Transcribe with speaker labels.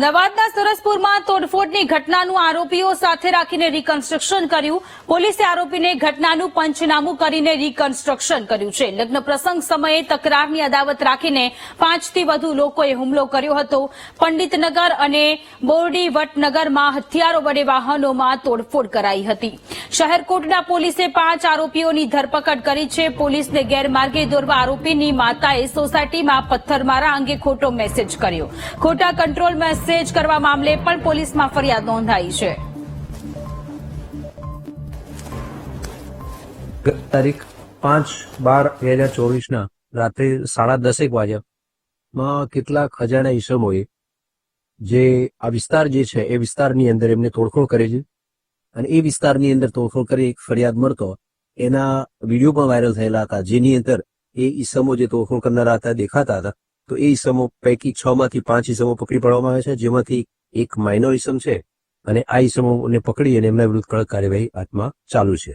Speaker 1: અમદાવાદના સરસપુરમાં તોડફોડની ઘટનાનું આરોપીઓ સાથે રાખીને રિકન્સ્ટ્રક્શન કર્યું. પોલીસે આરોપીને ઘટનાનું પંચનામું કરીને રિકન્સ્ટ્રક્શન કર્યું છે. લગ્ન પ્રસંગ સમયે તકરારની અદાવત રાખીને પાંચથી વધુ લોકોએ હુમલો કર્યો હતો. પંડિતનગર અને બોરડી વટનગરમાં હથિયારો વડે વાહનોમાં તોડફોડ કરાઈ હતી. શહેરકોટના પોલીસે પાંચ આરોપીઓની ધરપકડ કરી છે. પોલીસને ગેરમાર્ગે દોરવા આરોપીની માતાએ સોસાયટીમાં પથ્થરમારા અંગે ખોટો મેસેજ કર્યો. ખોટા કંટ્રોલ મેસેજ કરવા મામલે પણ પોલીસમાં ફરિયાદ નોંધાઈ છે.
Speaker 2: તારીખ પાંચ બાર બે હજાર ચોવીસના રાત્રે સાડા દસેક વાગ્યામાં કેટલાક અજાણ્યા ઈસમોએ જે આ વિસ્તાર જે છે એ વિસ્તારની અંદર એમને તોડફોડ કરે છે અને એ વિસ્તારની અંદર તોડફોડ કરી એક ફરિયાદ મળતો એના વીડિયો પણ વાયરલ થયેલા હતા, જેની અંદર એ ઈસમો જે તોડફોડ કરનારા હતા દેખાતા હતા. તો એ ઇસમો પૈકી છ માંથી પાંચ ઈસમો પકડી પાડવામાં આવે છે, જેમાંથી એક માઇનોર ઇસમ છે અને આ ઈસમોને પકડી અને એમના વિરુદ્ધ કડક કાર્યવાહી હાથમાં ચાલુ છે.